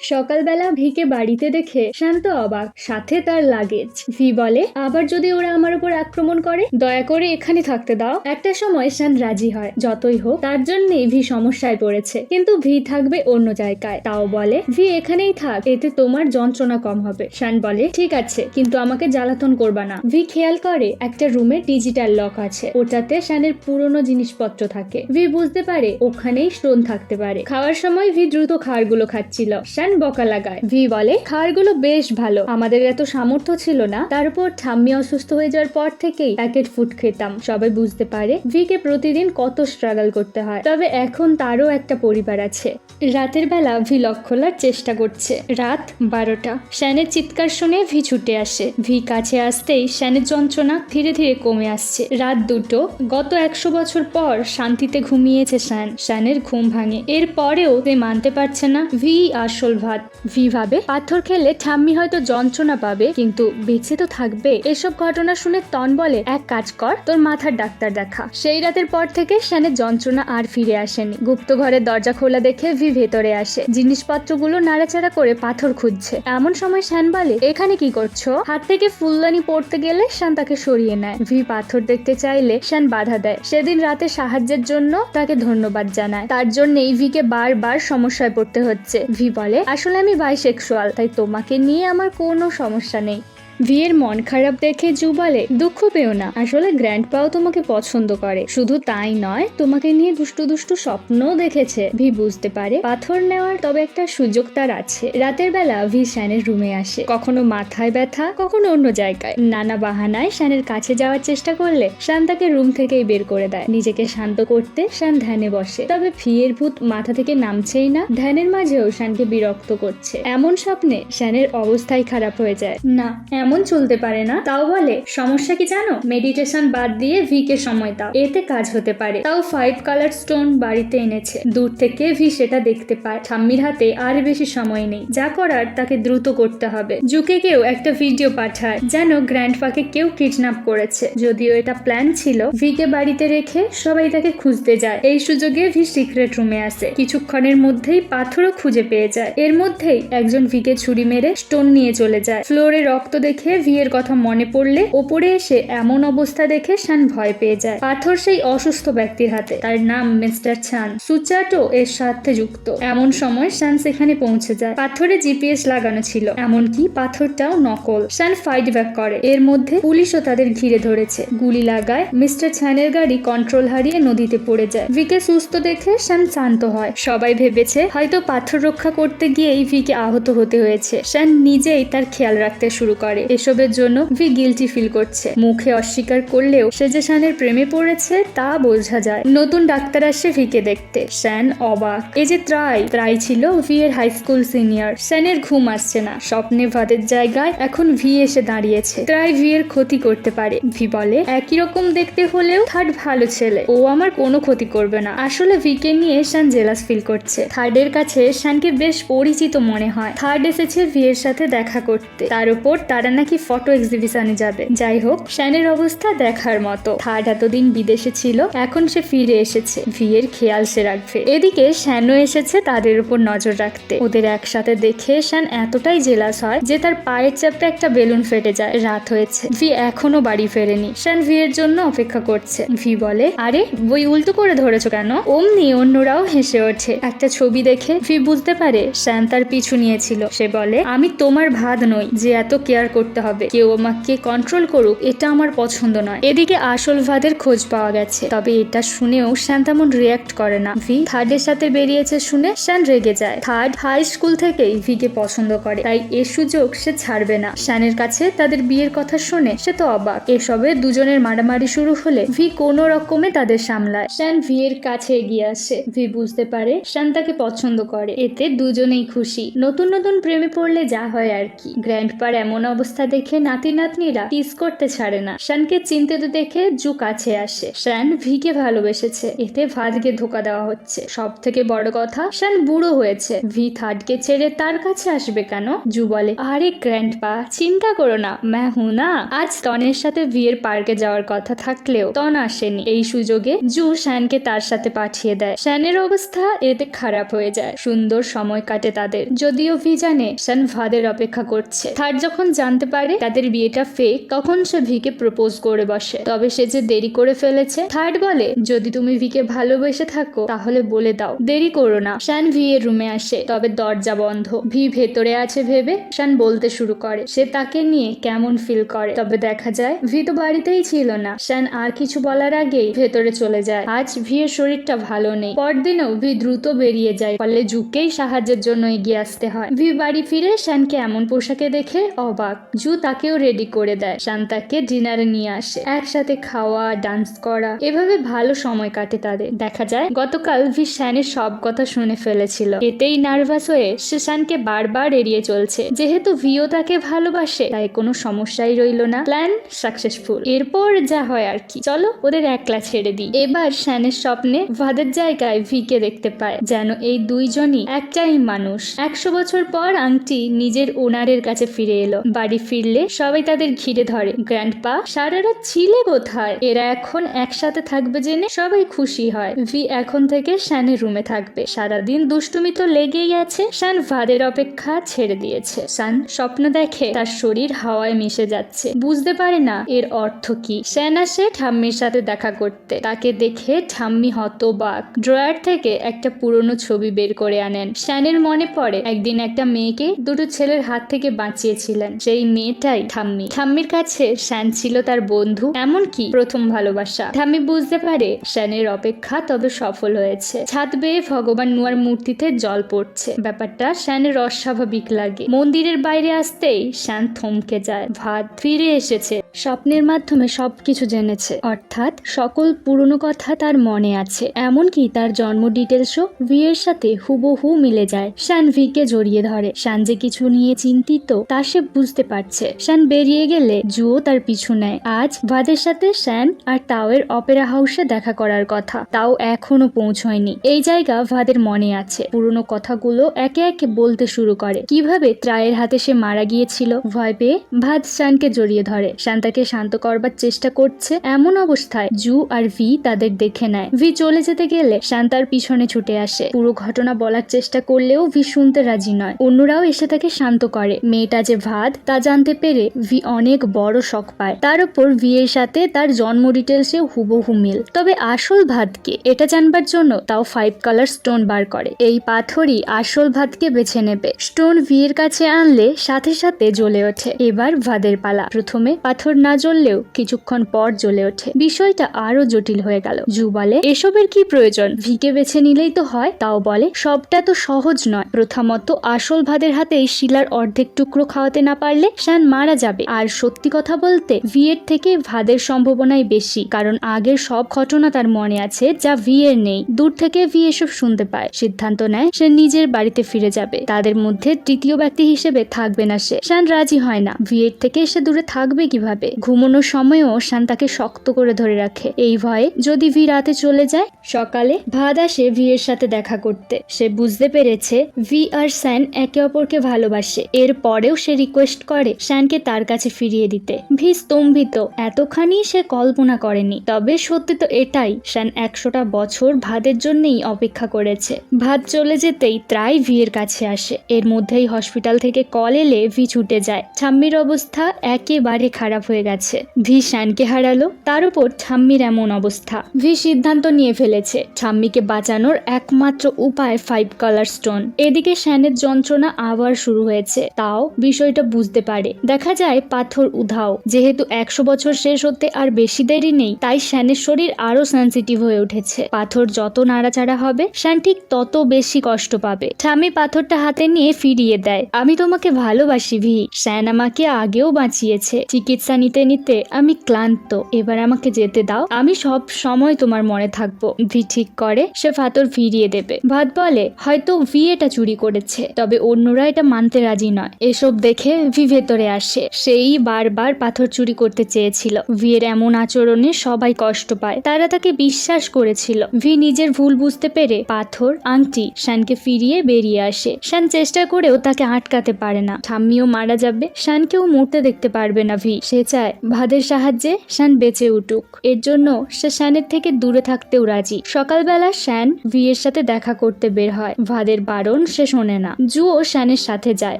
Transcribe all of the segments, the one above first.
সকালবেলা ভিকে বাড়িতে দেখে শান্ত অবাক, সাথে তার লাগেজ ভি বলে, আবার যদি ওরা আমার উপর আক্রমণ করে? দয়া করে এখানে থাকতে দাও। একটা সময় শান রাজি হয়, যতই হোক। তার জন্যই ভি সমস্যায় পড়েছে। কিন্তু ভি থাকবে অন্য জায়গায়। তাও বলে, ভি এখানেই থাক, এতে তোমার যন্ত্রণা কম হবে। শান বলে, ঠিক আছে, কিন্তু আমাকে জ্বালাতন করবা না। ভি খেয়াল করে, একটা রুমে ডিজিটাল লক আছে। ওটাতে শানের পুরনো জিনিসপত্র থাকে। ভি বুঝতে পারে, ওখানেই স্টোন থাকতে পারে। খাওয়ার সময় ভি দ্রুত খাবারগুলো খাচ্ছিল। শান বকা লাগায়। ভি বলে খাবারগুলো বেশ ভালো, আমাদের এত সামর্থ্য ছিল না। তারপর ঠাম্মি অসুস্থ হয়ে যাওয়ার পর থেকেই প্যাকেট ফুড খেতাম। সবাই বুঝতে পারে, ভিকে প্রতিদিন কত স্ট্রাগল করতে হয়। তবে এখন তারও একটা পরিবার আছে। রাতের বেলা ভি লক খোলার চেষ্টা করছে। রাত বারোটা। শ্যানের চিৎকার শুনে ভি ছুটে আসে। ভি কাছে আসতেই শ্যানের যন্ত্রণা ধীরে ধীরে কমে আসছে। রাত দুটো। গত একশো বছর পর শান্তিতে ঘুমিয়েছে শ্যান। শ্যানের ঘুম ভাঙে। এর পরেও সে মানতে পারছে না ভি আসল ভাত ভি ভাবে পাথর খেলে ঠাম্মি হয়তো যন্ত্রণা পাবে, কিন্তু বেঁচে তো থাকবে। এসব ঘটনা শুনে তন বলে, এক কাজ কর, তোর মাথার ডাক্তার দেখা। সেই রাতের পর থেকে শ্যানের যন্ত্রণা আর ফিরে আসেনি। গুপ্ত ঘরের দরজা খোলা দেখে ভি ভেতরে আসে। জিনিসপত্রগুলো নাড়াচাড়া করে পাথর খুঁজছে। এমন সময় শ্যান বলে, এখানে কি করছ? হাত থেকে ফুলদানি পড়তে গেলে শ্যান তাকে সরিয়ে নেয়। ভি পাথর দেখতে চাইলে শ্যান বাধা দেয়। সেদিন রাতে সাহায্যের জন্য তাকে ধন্যবাদ জানায়। তার জন্যই ভিকে বারবার সমস্যায় পড়তে হচ্ছে। ভি বলে আসলে আমি বাইসেক্সুয়াল তাই তোমাকে নিয়ে আমার কোনো সমস্যা নেই। ভিয়ের মন খারাপ দেখে জু বলে দুঃখ পেও না। আসলে গ্র্যান্ড পাও তোমাকে পছন্দ করে। শুধু তাই নয়, তোমাকে নিয়ে দুষ্টু দুষ্টু স্বপ্নও দেখেছে। ভি বুঝতে পারে, পাথর নেওয়ার তবে একটা সুযোগ তার আছে। রাতের বেলা ভি শ্যানের রুমে আসে। কখনো মাথায় ব্যথা, কখনো অন্য জায়গায়। নানা বাহানায় শ্যানের কাছে যাওয়ার চেষ্টা করলে শ্যান তাকে রুম থেকেই বের করে দেয়। নিজেকে শান্ত করতে শ্যান ধ্যানে বসে। তবে ফিয়ের ভূত মাথা থেকে নামছেই না। ধ্যানের মাঝেও শ্যানকে বিরক্ত করছে। এমন স্বপ্নে শ্যানের অবস্থাই খারাপ হয়ে যায়। না এমন চলতে পারে না। তাও বলে, সমস্যা কি জানো? মেডিটেশন বাদ দিয়ে ভিকে সময় দাও। এতে কাজ হতে পারে। তাও ফাইভ কালার স্টোন বাড়িতে এনেছে। দূর থেকে ভি সেটা দেখতে পায়। ঠাম্মির হাতে আর বেশি সময় নেই। যা করার তাকে দ্রুত করতে হবে। জুকে কেউ একটা ভিডিও পাঠায়, যেন গ্র্যান্ডপাকে কেউ কিডন্যাপ করেছে। যদিও এটা প্ল্যান ছিল, ভিকে বাড়িতে রেখে সবাই তাকে খুঁজতে যায়। এই সুযোগে ভি সিক্রেট রুমে আসে। কিছুক্ষণের মধ্যেই পাথরও খুঁজে পেয়ে যায়। এর মধ্যেই একজন ভিকে ছুরি মেরে স্টোন নিয়ে চলে যায়। ফ্লোরে রক্ত দেখে ভিয়ের কথা মনে পড়লে ওপরে এসে এমন অবস্থা দেখে শান ভয় পেয়ে যায়। পাথর সেই অসুস্থ ব্যক্তির হাতে। তার নাম মিস্টার ছান। সুচাটো এর সাথে যুক্ত। এমন সময় শান সেখানে পৌঁছে যায়। পাথরে জিপিএস লাগানো ছিল। এমনকি পাথরটাও নকল। শান ফাইট ব্যাক করে। এর মধ্যে পুলিশও তাদের ঘিরে ধরেছে। গুলি লাগায় মিস্টার ছানের গাড়ি কন্ট্রোল হারিয়ে নদীতে পড়ে যায়। ভিকে সুস্থ দেখে শান শান্ত হয়। সবাই ভেবেছে হয়তো পাথর রক্ষা করতে গিয়েই ভিকে আহত হতে হয়েছে। শান নিজেই তার খেয়াল রাখতে শুরু করে। এসবের জন্য ভি গিলটি ফিল করছে। মুখে অস্বীকার করলেও সে যে শানের প্রেমে পড়েছে, তা বোঝা যায়। নতুন ডাক্তার আসে ভিকে দেখতে। শ্যান অবাক। এই যে ত্রাই ত্রাই ছিল ভি এর হাই স্কুল সিনিয়র শ্যানের ঘুম আসছে না। স্বপ্নে ভাতের জায়গায় এখন ভি এসে দাঁড়িয়েছে। ত্রাই ভি এর ক্ষতি করতে পারে। ভি বলে, একই রকম দেখতে হলেও থার্ড ভালো ছেলে। ও আমার কোনো ক্ষতি করবে না। আসলে ভিকে নিয়ে শ্যান জেলাস ফিল করছে। থার্ডের কাছে শানকে বেশ পরিচিত মনে হয়। থার্ড এসেছে ভি এর সাথে দেখা করতে। তার উপর তারা নাকি ফটো এক্সিবিশনে যাবে? যাই হোক শ্যানের অবস্থা দেখার মতো। থার্ড এতদিন বিদেশে ছিল, এখন সে ফিরে এসেছে। ভিয়ের খেয়াল সে রাখবে। এদিকে শ্যানও এসেছে তাদের উপর নজর রাখতে। ওদের একসাথে দেখে শ্যান এতটাই জেলাস হয় যে তার পায়ের চাপে একটা বেলুন ফেটে যায়। রাত হয়েছে। ভি এখনও বাড়ি ফেরেনি। শ্যান ভিয়ের জন্য অপেক্ষা করছে। ভি বলে, আরে, বই উল্টো করে ধরেছো কেন? অমনি অন্যরাও হেসে ওঠে। একটা ছবি দেখে ভি বুঝতে পারে শ্যান তার পিছু নিয়েছিল। সে বলে, আমি তোমার ভাত নই যে এত কেয়ার হবে। কেউ আমাকে কন্ট্রোল করুক, এটা আমার পছন্দ নয়। এদিকে আসল ভাদের খোঁজ পাওয়া গেছে। তবে এটা শুনেও শ্যান তেমন রিয়াক্ট করে না। ভি থার্ডের সাথে বেরিয়েছে শুনে শ্যান রেগে যায়। থার্ড হাই স্কুল থেকেই ভিকে পছন্দ করে, তাই এ সুযোগ সে ছাড়বে না। শ্যানের কাছে তাদের বিয়ের কথা শুনে সে তো অবাক। এসবে দুজনের মারামারি শুরু হলে ভি কোনো রকমে তাদের সামলায়। শ্যান ভি এর কাছে এগিয়ে আসে। ভি বুঝতে পারে শ্যান তাকে পছন্দ করে। এতে দুজনেই খুশি। নতুন নতুন প্রেমে পড়লে যা হয় আর কি। গ্র্যান্ড পার এমন অবস্থা অবস্থা দেখে নাতি নাতনিরা টিস করতে ছাড়ে না। শানকে চিন্তিত দেখে জু কাছে আসে শান ভিকে ভালোবেসেছে। এতে ভাদকে ধোকা দেওয়া হচ্ছে। সব থেকে বড় কথা, শান বুড়ো হয়েছে। ভি থার্ডকে ছেড়ে তার কাছে আসবে কেন? জু বলে, আরে গ্র্যান্ড পা চিন্তা করো না। ম্যা হুনা আজ তনের সাথে বিয়ের পার্কে যাওয়ার কথা থাকলেও তন আসেনি। এই সুযোগে জু শ্যানকে তার সাথে পাঠিয়ে দেয়। শ্যানের অবস্থা এতে খারাপ হয়ে যায়। সুন্দর সময় কাটে তাদের। যদিও ভি জানে শ্যান ভাদের অপেক্ষা করছে। থার্ড যখন জানতে পারে তাদের বিয়েটা ফেক তখন সে ভিকে প্রপোজ করে বসে। তবে সে যে দেরি করে ফেলেছে থার্ড বলে, যদি তুমি ভিকে ভালোবেসে থাকো, তাহলে বলে দাও। দেরি করো না। শ্যান ভি এর রুমে আসে, তবে দরজা বন্ধ। ভি ভেতরে আছে ভেবে শ্যান বলতে শুরু করে, সে তাকে নিয়ে কেমন ফিল করে? তবে দেখা যায়, ভি তো বাড়িতেই ছিল না। শ্যান আর কিছু বলার আগেই ভেতরে চলে যায়। আজ ভি এর শরীরটা ভালো নেই। পরদিনও ভি দ্রুত বেরিয়ে যায়, ফলে জুকেই সাহায্যের জন্য এগিয়ে আসতে হয়। ভি বাড়ি ফিরে শ্যানকে এমন পোশাকে দেখে অবাক। জু তাকেও রেডি করে দেয়। শান্তাকে ডিনারে নিয়ে আসে। একসাথে খাওয়া ডান্স করা, এভাবে ভালো সময় কাটে তাদের। দেখা যায়, গতকাল ভি শ্যানের সব কথা শুনে ফেলেছিল। এতেই নার্ভাস হয়ে সে শ্যানকে বারবার এড়িয়ে চলছে। যেহেতু ভিও তাকে ভালোবাসে, তাই কোনো সমস্যাই রইল না। প্ল্যান সাকসেসফুল এরপর যা হয় আর কি। চলো, ওদের একলা ছেড়ে দিই। এবার শ্যানের স্বপ্নে ভাদের জায়গায় ভিকে দেখতে পায়, যেন এই দুইজনই একটাই মানুষ। একশো বছর পর আংটি নিজের ওনারের কাছে ফিরে এলো। বাড়ি ফিরলে সবাই তাদের ঘিরে ধরে। গ্র্যান্ড পা সারা রাত ছিলে কোথায়? এরা এখন একসাথে থাকবে জেনে সবাই খুশি হয়। ভি এখন থেকে শ্যানের রুমে থাকবে। সারাদিন দুষ্টুমি তো লেগেই আছে। শ্যান ভাদের অপেক্ষা ছেড়ে দিয়েছে। শ্যান স্বপ্ন দেখে তার শরীর হাওয়ায় মিশে যাচ্ছে। বুঝতে পারে না এর অর্থ কি। শ্যান আসে ঠাম্মির সাথে দেখা করতে। তাকে দেখে ঠাম্মি হতবাক। ড্রয়ার থেকে একটা পুরনো ছবি বের করে আনেন। শ্যানের মনে পড়ে, একদিন একটা মেয়েকে দুটো ছেলের হাত থেকে বাঁচিয়েছিলেন। সেই মেয়েটাই ঠাম্মি। ঠাম্মির কাছে শ্যান ছিল তার বন্ধু, এমনকি প্রথম ভালোবাসা। ঠাম্মি বুঝতে পারে শ্যানের অপেক্ষা তবে সফল হয়েছে। ছাদ বেয়ে ভগবান নুয়ার মূর্তিতে জল পড়ছে। ব্যাপারটা শ্যানের অস্বাভাবিক লাগে। মন্দিরের বাইরে আসতেই শ্যান থমকে যায়। ভাত ফিরে এসেছে। স্বপ্নের মাধ্যমে সবকিছু জেনেছে। অর্থাৎ সকল পুরনো কথা তার মনে আছে। এমনকি তার জন্ম ডিটেলসও ভিয়ের সাথে হুবহু মিলে যায়। শান ভিকে জড়িয়ে ধরে। শান যে কিছু নিয়ে চিন্তিত, তা সে বুঝতে পারছে। শান বেরিয়ে গেলে জুও তার পিছু নেয়। আজ ভাদের সাথে শ্যান আর তাওয়ের অপেরা হাউসে দেখা করার কথা। তাও এখনও পৌঁছয়নি। এই জায়গা ভাদের মনে আছে। পুরনো কথাগুলো একে একে বলতে শুরু করে। কীভাবে ত্রায়ের হাতে সে মারা গিয়েছিল, ভয় পেয়ে ভাদ শানকে জড়িয়ে ধরে। শান তাকে শান্ত করবার চেষ্টা করছে, এমন অবস্থায় জু আর ভি তাদের দেখে নেয়। ভি চলে যেতে গেলে শান্তার পিছনে ছুটে আসে। পুরো ঘটনা বলার চেষ্টা করলেও ভি শুনতে রাজি নয়। অন্যরাও এসে তাকে শান্ত করে। মেয়েটা যে ভাত, তা জানতে পেরে ভি অনেক বড় শখ পায়। তার উপর ভি এর সাথে তার জন্ম ডিটেলসেও হুবহু মিল। তবে আসল ভাদকে এটা জানবার জন্য তাও ফাইভ কালার স্টোন বার করে। এই পাথরই আসল ভাদকে বেছে নেবে। স্টোন ভি এর কাছে আনলে সাথে সাথে জ্বলে ওঠে। এবার ভাদের পালা। প্রথমে পাথর না জ্বললেও কিছুক্ষণ পর জ্বলে ওঠে। বিষয়টা আরও জটিল হয়ে গেল। জু বলে, এসবের কি প্রয়োজন? ভিকে বেছে নিলেই তো হয়। তাও বলে, সবটা তো সহজ নয়। প্রথমত আসল ভাদের হাতে এই শিলার অর্ধেক টুকরো খাওয়াতে না পারলে শ্যান মারা যাবে। আর সত্যি কথা বলতে, ভিয়ের থেকে ভাদের সম্ভাবনাই বেশি, কারণ আগের সব ঘটনা তার মনে আছে যা ভিয়ের নেই। দূর থেকে ভি এসব শুনতে পায়। সিদ্ধান্ত নেয়, সে নিজের বাড়িতে ফিরে যাবে। তাদের মধ্যে তৃতীয় ব্যক্তি হিসেবে থাকবে না সে। শান রাজি হয় না। ভিয়ের থেকে সে দূরে থাকবে কীভাবে? ঘুমানোর সময়ও শান তাকে শক্ত করে ধরে রাখে। এই ভয়ে যদি ভি রাতে চলে যায়, সকালে ভাদ আসে ভিয়ের সাথে দেখা করতে। সে বুঝতে পেরেছে ভি আর স্যান একে অপরকে ভালোবাসে। এর পরেও সে রিকোয়েস্ট করে শ্যানকে তার কাছে ফিরিয়ে দিতে। ভি স্তম্ভিত। এতখানি সে কল্পনা করেনি। তবে সত্যি তো এটাই শ্যান একশোটা বছর ভাদের জন্যই অপেক্ষা করেছে। ভাত চলে যেতেই ত্রাই ভিয়ের কাছে আসে। এর মধ্যেই হসপিটাল থেকে কল এলে ভি ছুটে যায়। ঠাম্মির অবস্থা একেবারে খারাপ হয়ে গেছে। ভি শ্যানকে হারালো, তার উপর ঠাম্মির এমন অবস্থা। ভি সিদ্ধান্ত নিয়ে ফেলেছে, ঠাম্মিকে বাঁচানোর একমাত্র উপায় ফাইভ কালার স্টোন এদিকে শ্যানের যন্ত্রণা আবার শুরু হয়েছে, তাও বিষয়টা বুঝতে পারে। দেখা যায় পাথর উধাও। যেহেতু একশো বছর শেষ হতে আর বেশি দেরি নেই, তাই শ্যানের শরীর আরও সেন্সিটিভ হয়ে উঠেছে। পাথর যত নাড়াচাড়া হবে শ্যান ঠিক তত বেশি কষ্ট পাবে। ঠাম্মি পাথরটা হাতে নিয়ে ফিরিয়ে দেয়, আমি তোমাকে ভালোবাসি ভি শ্যান আমাকে আগেও বাঁচিয়েছে। চিকিৎসা নিতে নিতে আমি ক্লান্ত। এবার আমাকে যেতে দাও। আমি সব সময় তোমার মনে থাকব। ভি ঠিক করে, সে পাথর ফিরিয়ে দেবে। ভাত বলে, হয়তো ভি এটা চুরি করেছে। তবে অন্যরা এটা মানতে রাজি নয়। এসব দেখে ভি ভেতরে আসে। সেই বারবার পাথর চুরি করতে চেয়েছিল। ভি এর এমন আচরণে সবাই কষ্ট পায়। তারা তাকে বিশ্বাস করেছিল। ভি নিজের ভুল বুঝতে পেরে পাথর, আংটি শানকে ফিরিয়ে বেরিয়ে আসে। শান চেষ্টা করেও তাকে আটকাতে পারে না। ঠাম্মিও মারা যাবে। শানকেও মরতে দেখতে পারবে না ভি। সে চায়, ভাদের সাহায্যে শান বেঁচে উঠুক। এর জন্য সে শ্যানের থেকে দূরে থাকতেও রাজি। সকালবেলা শ্যান ভি এর সাথে দেখা করতে বের হয়। ভাদের বারণ সে শোনে না। জুও শ্যানের সাথে যায়।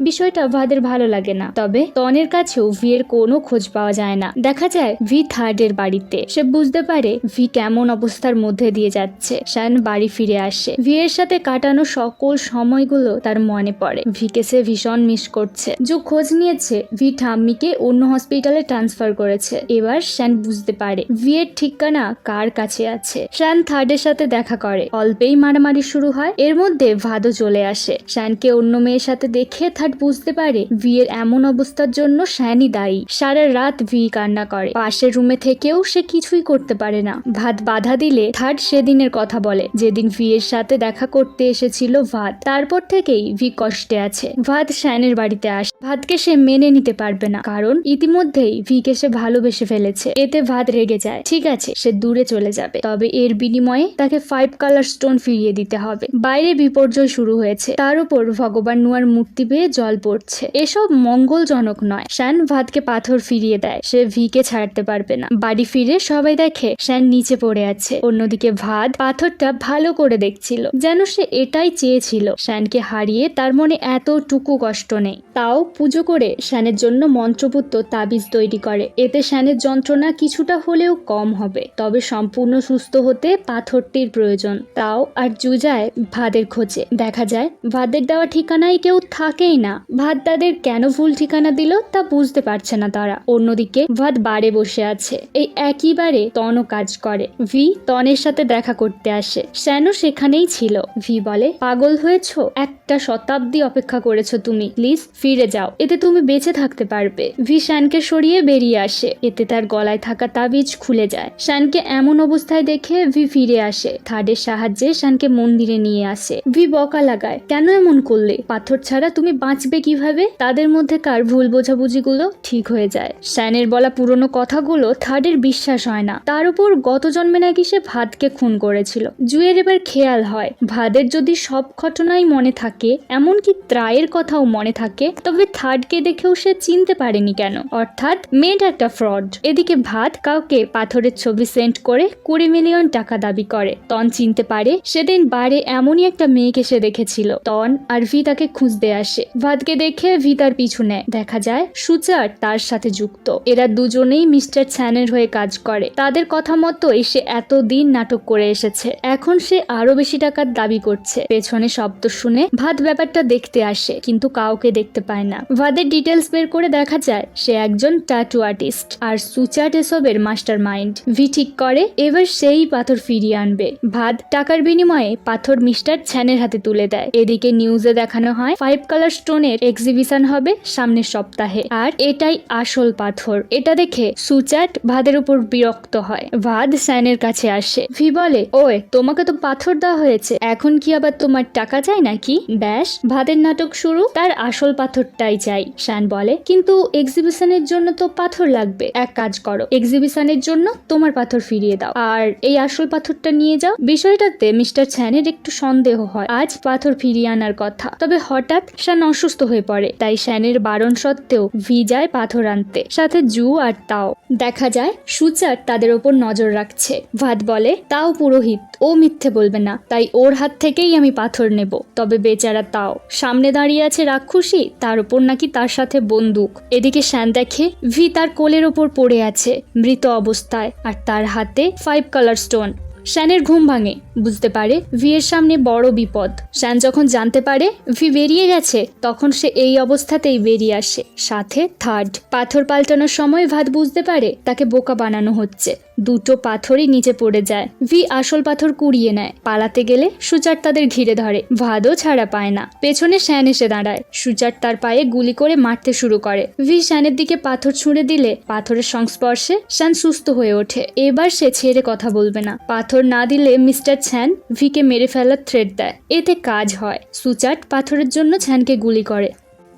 বিষয়টা ভাদের ভালো লাগে না। তবে তনের কাছেও ভি এর কোনো খোঁজ পাওয়া যায় না। দেখা যায় ভি থার্ডের বাড়িতে। সে বুঝতে পারে ভি কেমন অবস্থার মধ্যে দিয়ে যাচ্ছে। শ্যান বাড়ি ফিরে আসে। ভি এর সাথে কাটানো সকল সময়গুলো তার মনে পড়ে। ভিকে সে ভীষণ মিস করছে। জু খোঁজ নিয়েছে ভি ঠাম্মিকে অন্য হসপিটালে ট্রান্সফার করেছে। এবার শ্যান বুঝতে পারে ভি এর ঠিকানা কার কাছে আছে। শ্যান থার্ডের সাথে দেখা করে। অল্পেই মারামারি শুরু হয়। এর মধ্যে ভাদও চলে আসে। শ্যানকে অন্য মেয়ের সাথে দেখে থার্ড বুঝতে পারে ভি এর এমন অবস্থার জন্য শ্যানই দায়ী। সারা রাত ভি কান্না করে। পাশের রুমে থেকেও সে কিছুই করতে পারে না। ভাত বাধা দিলে থার্ড সেদিনের কথা বলে। যেদিন ভি এর সাথে দেখা করতে এসেছিল ভাত। তারপর থেকেই ভি কষ্টে আছে। ভাত শ্যানের বাড়িতে আসে ভাতকে সে মেনে নিতে পারবে না। কারণ ইতিমধ্যেই ভিকে সে ভালোবেসে ফেলেছে। এতে ভাত রেগে যায়। ঠিক আছে, সে দূরে চলে যাবে। তবে এর বিনিময়ে তাকে ফাইভ কালার স্টোন ফিরিয়ে দিতে হবে। বাইরে বিপর্যয় শুরু হয়েছে। তার উপর ভগবান নুয়ার মূর্তি পেয়ে জল পড়ছে। এসব মঙ্গলজনক নয়। শ্যান ভাতকে পাথর ফিরিয়ে দেয়। সে ভিকে ছাড়তে পারবে না। বাড়ি ফিরে সবাই দেখে শ্যান নিচে পড়ে আছে। অন্যদিকে ভাত পাথরটা ভালো করে দেখছিল। যেন সে এটাই চেয়েছিল। শ্যানকে হারিয়ে তার মনে এতটুকু কষ্ট নেই। তাও পুজো করে শ্যানের জন্য মন্ত্রপুত্র তাবিজ তৈরি করে। এতে শ্যানের যন্ত্রণা কিছুটা হলেও কম হবে। তবে সম্পূর্ণ সুস্থ হতে পাথরটির প্রয়োজন। তাও আর জুজায় ভাদের খোঁজে। দেখা যায়, ভাদের দেওয়া ঠিকানায় কেউ থাকেই না। ভাত তাদের কেন ভুল ঠিকানা দিল তা বুঝতে পারছে না তারা। অন্যদিকে ভাত বারে বসে আছে। এই একই বারে তনও কাজ করে। ভি তনের সাথে দেখা করতে আসে। শ্যানও সেখানেই ছিল। ভি বলে, পাগল হয়েছো? একটা শতাব্দী অপেক্ষা করেছ তুমি। প্লিজ, ফিরে যাও। এতে তুমি বেঁচে থাকতে পারবে। ভি শ্যানকে সরিয়ে বেরিয়ে আসে। এতে তার গলায় থাকা তাবিজ খুলে যায়। শ্যানকে এমন অবস্থায় দেখে ভি ফিরে আসে। থার্ডের সাহায্যে শ্যানকে মন্দিরে নিয়ে আসে। ভি বকা লাগায়, কেন এমন করলে? পাথর ছাড়া তুমি বাঁচবে কীভাবে? তাদের মধ্যে কার ভুল বোঝাবুঝিগুলো ঠিক হয়ে যায়। শ্যানের বলা পুরনো কথাগুলো থার্ডের বিশ্বাস হয় না। তার উপর গত জন্মে নাকি সে ভাদকে খুন করেছিল। জুয়ের এবার খেয়াল হয়। ভাদের যদি সব ঘটনাই মনে থাকে এমনকি ত্রায়ের কথাও মনে থাকে, তবে থার্ডকে দেখেও সে চিনতে পারেনি কেন। অর্থাৎ মেয়েটা একটা ফ্রড। এদিকে ভাত কাউকে পাথরের ছবি সেন্ড করে কুড়ি মিলিয়ন টাকা দাবি করে। তন চিনতে পারে, সেদিন বারে এমনই একটা মেয়েকে সে দেখেছিল। তন আর ভি তাকে খুঁজতে আসে। ভাতকে দেখে ভি তার পিছু নেয়। দেখা যায় সুচার তার সাথে যুক্ত। এরা দুজনেই মিস্টার ছ্যানের হয়ে কাজ করে। তাদের কথা মতো সে এতদিন নাটক করে এসেছে। এখন সে আরও বেশি টাকার দাবি করছে। পেছনে শব্দ শুনে ভাত ব্যাপারটা দেখতে আসে, কিন্তু কাউকে দেখতে পায় না। ভাদের ডিটেলস বের করে দেখা যায়, সে একজন টাটু আর্টিস্ট আর সুচাট এসবের মাস্টার মাইন্ড ভি ঠিক করে, এবার সেই পাথর ফিরিয়ে আনবে। ভাত টাকার বিনিময়ে পাথর মিস্টার ছ্যানের হাতে তুলে দেয়। এদিকে নিউজে দেখানো হয় ফাইভ কালার স্টোনের এক্সিবিশন হবে সামনের সপ্তাহে। আর এটাই আসল পাথর। এটা দেখে সুচাট ভাদের উপর বিরক্ত হয়। ভাদ স্যানের কাছে আসে। ভি বলে ওয়ে তোমাকে তো পাথর দেওয়া হয়েছে। এখন কি আবার তোমার টাকা চাই নাকি? ব্যাস, ভাতের নাটক শুরু, তার আসল পাথরটাই চাই শ্যান বলে। কিন্তু এক্সিবিশনের জন্য তো পাথর লাগবে। এক কাজ করো এক্সিবিশনের জন্য তোমার পাথর ফিরিয়ে দাও। আর এই আসল পাথরটা নিয়ে যাও। বিষয়টাতে মিস্টার ছ্যানের একটু সন্দেহ হয়। আজ পাথর ফিরিয়ে আনার কথা। তবে হঠাৎ শ্যান অসুস্থ হয়ে পড়ে। তাই শ্যানের বারণ সত্ত্বেও ভি যায় পাথর আনতে। সাথে জু আর তাও। দেখা যায়, সুচার তাদের ওপর নজর রাখছে। ভাত বলে, তাও পুরোহিত। ও মিথ্যে বলবে না। তাই ওর হাত থেকেই আমি পাথর নেব। তবে বেচারা তাও। সামনে দাঁড়িয়ে আছে রাক্ষসী, তার উপর নাকি তার সাথে বন্দুক। এদিকে শ্যান দেখে ভি তার কোলের ওপর পড়ে আছে, মৃত অবস্থায়, আর তার হাতে ফাইভ কালার স্টোন শ্যানের ঘুম ভাঙে, বুঝতে পারে ভি এর সামনে বড় বিপদ। শ্যান যখন জানতে পারে ভি বেরিয়ে গেছে, তখন সে এই অবস্থাতেই বেরিয়ে আসে। সাথে থার্ড পাথর পাল্টানোর সময় ভাত বুঝতে পারে তাকে বোকা বানানো হচ্ছে। দুটো পাথরই নিচে পড়ে যায়। ভি আসল পাথর কুড়িয়ে নেয়। পালাতে গেলে সুচার তাদের ঘিরে ধরে। ভাদও ছাড়া পায় না। পেছনে শ্যান এসে দাঁড়ায়। সুচার তার পায়ে গুলি করে মারতে শুরু করে। ভি শ্যানের দিকে পাথর ছুঁড়ে দিলে পাথরের সংস্পর্শে শ্যান সুস্থ হয়ে ওঠে। এবার সে ছেড়ে কথা বলবে না। পাথর না দিলে মিস্টার ছ্যান ভিকে মেরে ফেলার থ্রেট দেয়। এতে কাজ হয়। সুচাট পাথরের জন্য ছ্যানকে গুলি করে।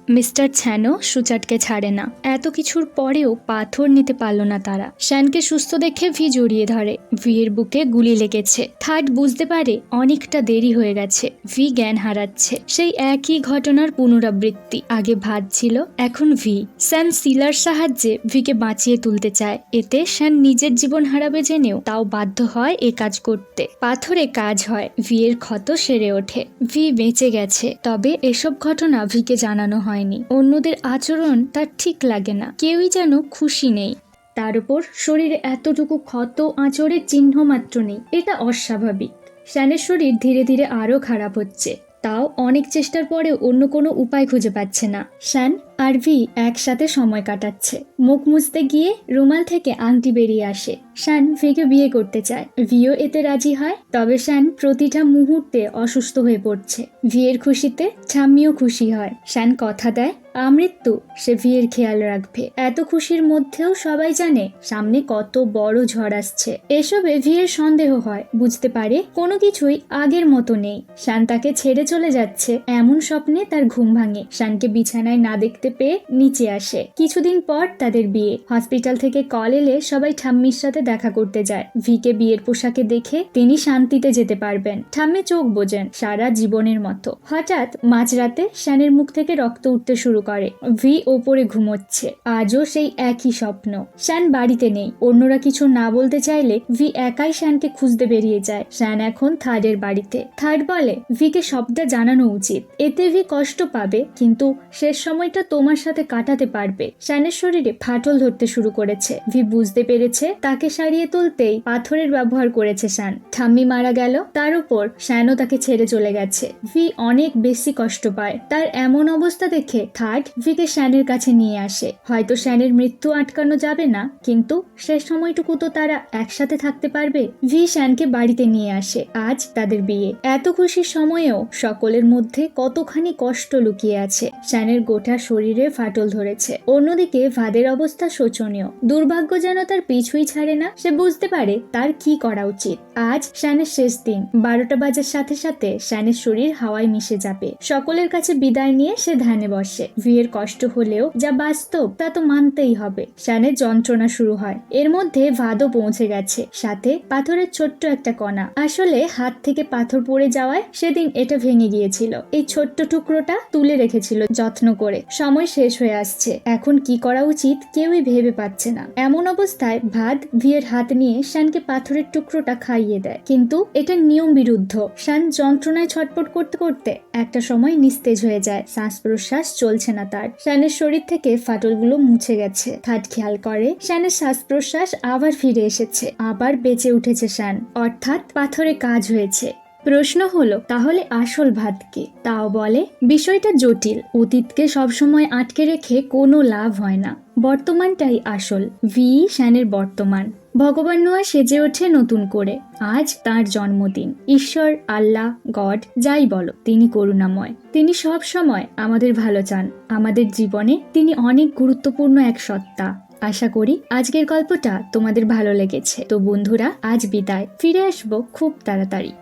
মিস্টার ছ্যানো সুচাটকে ছাড়ে না। এত কিছুর পরেও পাথর নিতে পারল না তারা। শ্যানকে সুস্থ দেখে ভি জড়িয়ে ধরে। ভিয়ের বুকে গুলি লেগেছে। থার্ড বুঝতে পারে অনেকটা দেরি হয়ে গেছে। ভি জ্ঞান হারাচ্ছে। সেই একই ঘটনার পুনরাবৃত্তি। আগে ভাত ছিল, এখন ভি। শ্যান সিলার সাহায্যে ভিকে বাঁচিয়ে তুলতে চায়। এতে শ্যান নিজের জীবন হারাবে জেনেও তাও বাধ্য হয় এ কাজ করতে। পাথরে কাজ হয়। ভিয়ের ক্ষত সেরে ওঠে। ভি বেঁচে গেছে। তবে এসব ঘটনা ভিকে জানানো হয়নি। অন্যদের আচরণ তার ঠিক লাগে না। কেউই যেন খুশি নেই। তার উপর শরীরে এতটুকু ক্ষত আঁচড়ের চিহ্ন মাত্র নেই। এটা অস্বাভাবিক। শ্যানের শরীর ধীরে ধীরে আরও খারাপ হচ্ছে। তাও অনেক চেষ্টার পরে অন্য কোনো উপায় খুঁজে পাচ্ছে না। শ্যান আর ভি একসাথে সময় কাটাচ্ছে। মুখ মুছতে গিয়ে রুমাল থেকে আংটি বেরিয়ে আসে। শ্যান ভিকে বিয়ে করতে চায়। ভিও এতে রাজি হয়, তবে শ্যান প্রতিটা মুহূর্তে অসুস্থ হয়ে পড়ছে। ভিয়ের খুশিতে ছাম্মিও খুশি হয়। শ্যান কথা দেয়, আমৃত্যু, সে ভিয়ের খেয়াল রাখবে। এত খুশির মধ্যেও সবাই জানে, সামনে কত বড় ঝড় আসছে। এসবে ভিয়ের সন্দেহ হয়, বুঝতে পারে কোনো কিছুই আগের মতো নেই। শান তাকে ছেড়ে চলে যাচ্ছে, এমন স্বপ্নে তার ঘুম ভাঙে। শানকে বিছানায় না দেখতে পেয়ে নিচে আসে। কিছুদিন পর তাদের বিয়ে। হসপিটাল থেকে কল এলে সবাই ঠাম্মির সাথে দেখা করতে যায়। ভিকে বিয়ের পোশাকে দেখে তিনি শান্তিতে যেতে পারবেন। ঠাম্মি চোখ বোঝেন সারা জীবনের মতো। হঠাৎ মাঝরাতে শ্যানের মুখ থেকে রক্ত উঠতে শুরু করে। ভি ওপরে ঘুমোচ্ছে। আজও সেই একই স্বপ্ন। শ্যান বাড়িতে নেই। অন্যরা কিছু না বলতে চাইলে ভি একাই শ্যানকে খুঁজতে বেরিয়ে যায়। শ্যান এখন থার্ডের বাড়িতে। থার্ড বলে, ভিকে সবটা জানানো উচিত। এতে ভি কষ্ট পাবে, কিন্তু শেষ সময়টা তোমার সাথে কাটাতে পারবে। শ্যানের শরীরে ফাটল ধরতে শুরু করেছে। ভি বুঝতে পেরেছে, তাকে সারিয়ে তুলতেই পাথরের ব্যবহার করেছে শ্যান। ঠাম্মি মারা গেল, তার উপর শ্যানও তাকে ছেড়ে চলে গেছে। ভি অনেক বেশি কষ্ট পায়। তার এমন অবস্থা দেখে থার্ড ভিকে শ্যানের কাছে নিয়ে আসে। হয়তো শ্যানের মৃত্যু আটকানো যাবে না, কিন্তু শেষ সময়টুকু তো তারা একসাথে থাকতে পারবে। ভি শ্যানকে বাড়িতে নিয়ে আসে। আজ তাদের বিয়ে। এত খুশির সময়েও সকলের মধ্যে কতখানি কষ্ট লুকিয়ে আছে। শ্যানের গোটা শরীরে ফাটল ধরেছে। অন্যদিকে ভাদের অবস্থা শোচনীয়। দুর্ভাগ্য যেন তার পিছুই ছাড়ে না, সে বুঝতে পারে তার কি করা উচিত। আজ শ্যানের শেষ দিন। বারোটা বাজার সাথে সাথে শ্যানের শরীর হাওয়ায় মিশে যাবে। সকলের কাছে বিদায় নিয়ে সে ধ্যানে বসে। ভিয়ের কষ্ট হলেও যা বাস্তব, তা তো মানতেই হবে। শ্যানের যন্ত্রণা শুরু হয়। এর মধ্যে ভাদও পৌঁছে গেছে। সাথে পাথরের ছোট্ট একটা কণা। আসলে হাত থেকে পাথর পড়ে যাওয়ায় সেদিন এটা ভেঙে গিয়েছিল। এই ছোট্ট টুকরোটা তুলে রেখেছিল যত্ন করে। সময় শেষ হয়ে আসছে। এখন কি করা উচিত কেউই ভেবে পাচ্ছে না। এমন অবস্থায় ভাদ ভিয়ের হাত নিয়ে শানকে পাথরের টুকরোটা খাইয়ে দেয়। কিন্তু এটা নিয়ম বিরুদ্ধ। শান যন্ত্রণায় ছটপট করতে করতে একটা সময় নিস্তেজ হয়ে যায়। শ্বাস প্রশ্বাস চলছে না তার। শ্যানের শরীর থেকে ফাটলগুলো মুছে গেছে। থাট খেয়াল করে শ্যানের শ্বাস প্রশ্বাস আবার ফিরে এসেছে। আবার বেঁচে উঠেছে শ্যান অর্থাৎ পাথরে কাজ হয়েছে। প্রশ্ন হলো, তাহলে আসল ভাত কি? তাও বলে, বিষয়টা জটিল। অতীতকে সবসময় আটকে রেখে কোনো লাভ হয় না। বর্তমানটাই আসল। ভি. শ্যানের বর্তমান। ভগবান নোয়া সেজে ওঠে নতুন করে। আজ তার জন্মদিন। ঈশ্বর, আল্লাহ, গড, যাই বলো, তিনি করুণাময়। তিনি সব সময় আমাদের ভালো চান। আমাদের জীবনে তিনি অনেক গুরুত্বপূর্ণ এক সত্তা। আশা করি আজকের গল্পটা তোমাদের ভালো লেগেছে। তো বন্ধুরা, আজ বিদায়। ফিরে আসব খুব তাড়াতাড়ি।